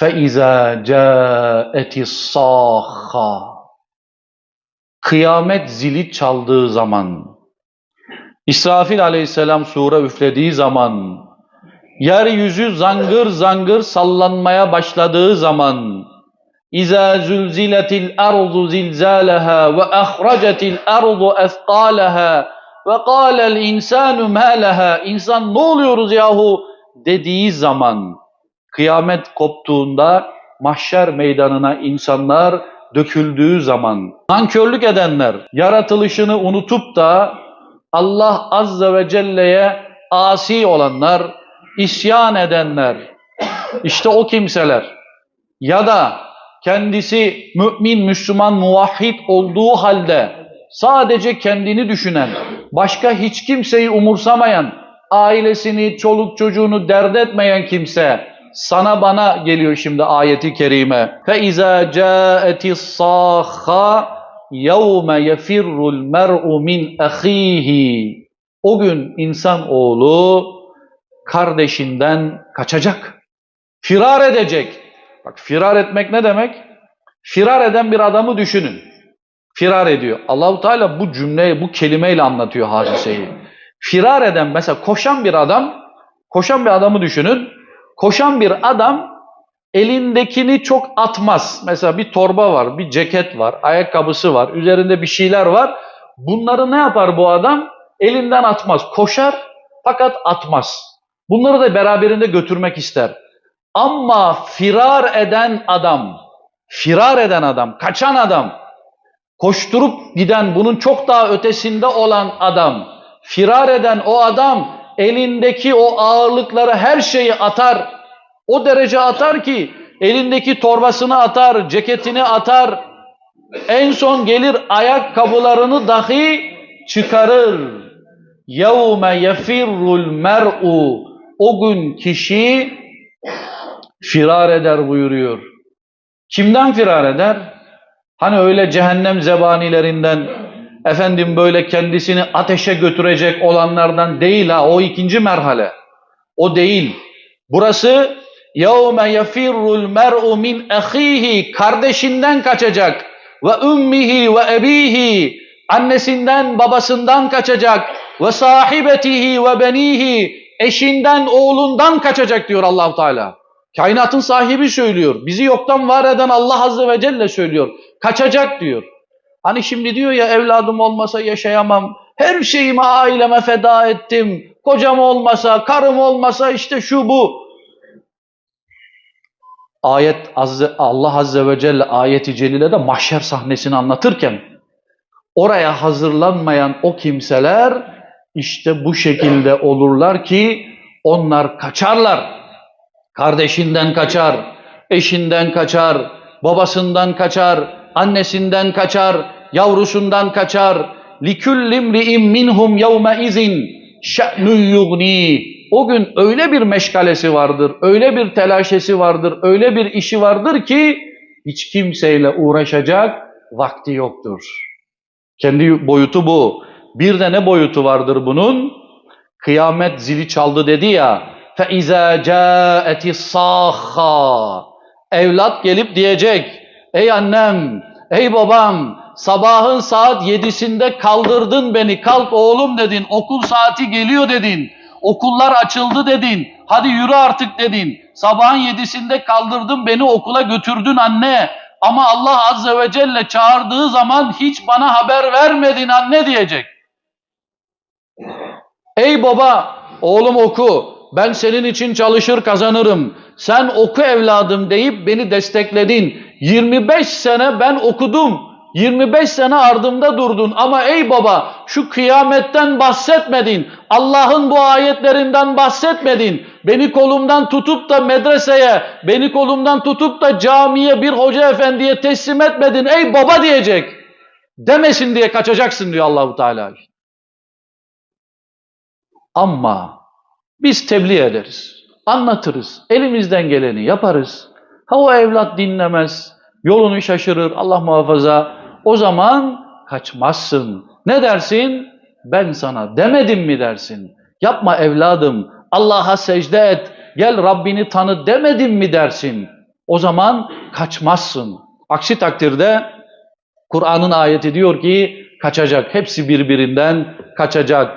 فَاِذَا جَاءَتِ الصَّاخَّةِ Kıyamet zili çaldığı zaman, İsrafil aleyhisselam sure üflediği zaman, yeryüzü zangır zangır sallanmaya başladığı zaman, İza zulziletil ardu zilzalaha ve ahracetil ardu efqalaha ve qalel insanu ma laha insan ne oluyoruz yahu dediği zaman kıyamet koptuğunda mahşer meydanına insanlar döküldüğü zaman nankörlük edenler yaratılışını unutup da Allah azze ve celle'ye asi olanlar isyan edenler işte o kimseler ya da kendisi mümin, Müslüman, muvahhid olduğu halde sadece kendini düşünen, başka hiç kimseyi umursamayan, ailesini, çoluk çocuğunu dert etmeyen kimse sana bana geliyor şimdi ayeti kerime. Fe iza caetis saha yevme yefirrul mer'u min ahihi. O gün insan oğlu kardeşinden kaçacak. Firar edecek. Bak firar etmek ne demek? Firar eden bir adamı düşünün. Firar ediyor. Allahu Teala bu cümleyi, bu kelimeyle anlatıyor hadiseyi. Firar eden mesela koşan bir adam, koşan bir adamı düşünün. Koşan bir adam elindekini çok atmaz. Mesela bir torba var, bir ceket var, ayakkabısı var, üzerinde bir şeyler var. Bunları ne yapar bu adam? Elinden atmaz. Koşar fakat atmaz. Bunları da beraberinde götürmek ister. Ama firar eden adam, firar eden adam, kaçan adam, koşturup giden, bunun çok daha ötesinde olan adam, firar eden o adam elindeki o ağırlıkları her şeyi atar. O derece atar ki elindeki torbasını atar, ceketini atar. En son gelir ayakkabılarını dahi çıkarır. يَوْمَ يَفِرُّ الْمَرْءُ O gün kişi firar eder buyuruyor. Kimden firar eder? Hani öyle cehennem zebanilerinden, efendim böyle kendisini ateşe götürecek olanlardan değil ha o ikinci merhale. O değil. Burası yevme yefirrul mer'u min ahihi kardeşinden kaçacak ve ummihi ve ebihi annesinden babasından kaçacak ve sahibetihi ve benihi eşinden oğlundan kaçacak diyor Allahu Teala. Kainatın sahibi söylüyor. Bizi yoktan var eden Allah azze ve celle söylüyor. Kaçacak diyor. Hani şimdi diyor ya evladım olmasa yaşayamam. Her şeyimi aileme feda ettim. Kocam olmasa, karım olmasa işte şu bu. Ayet Azze, Allah Azze ve Celle ayeti celilede mahşer sahnesini anlatırken oraya hazırlanmayan o kimseler işte bu şekilde olurlar ki onlar kaçarlar. Kardeşinden kaçar, eşinden kaçar, babasından kaçar, annesinden kaçar, yavrusundan kaçar. لِكُلِّ امْرِئٍ مِّنْهُمْ يَوْمَئِذٍ شَأْنُ يُغْنِي O gün öyle bir meşgalesi vardır, öyle bir telaşesi vardır, öyle bir işi vardır ki hiç kimseyle uğraşacak vakti yoktur. Kendi boyutu bu. Bir de ne boyutu vardır bunun? Kıyamet zili çaldı dedi ya, فَاِذَا جَاءَتِ الصَّاخَّةِ Evlat gelip diyecek, ey annem, ey babam, sabahın saat yedisinde kaldırdın beni, kalk oğlum dedin, okul saati geliyor dedin, okullar açıldı dedin, hadi yürü artık dedin, sabahın yedisinde kaldırdın beni okula götürdün anne, ama Allah Azze ve Celle çağırdığı zaman hiç bana haber vermedin anne diyecek. Ey baba, oğlum oku, ben senin için çalışır kazanırım. Sen oku evladım deyip beni destekledin. 25 sene ben okudum. 25 sene ardımda durdun ama ey baba şu kıyametten bahsetmedin. Allah'ın bu ayetlerinden bahsetmedin. Beni kolumdan tutup da medreseye, beni kolumdan tutup da camiye bir hoca efendiye teslim etmedin. Ey baba diyecek. Demesin diye kaçacaksın diyor Allahu Teala. Ama biz tebliğ ederiz, anlatırız, elimizden geleni yaparız. Ha o evlat dinlemez, yolunu şaşırır, Allah muhafaza. O zaman kaçmazsın. Ne dersin? Ben sana demedim mi dersin? Yapma evladım, Allah'a secde et, gel Rabbini tanı demedim mi dersin? O zaman kaçmazsın. Aksi takdirde Kur'an'ın ayeti diyor ki kaçacak. Hepsi birbirinden kaçacak.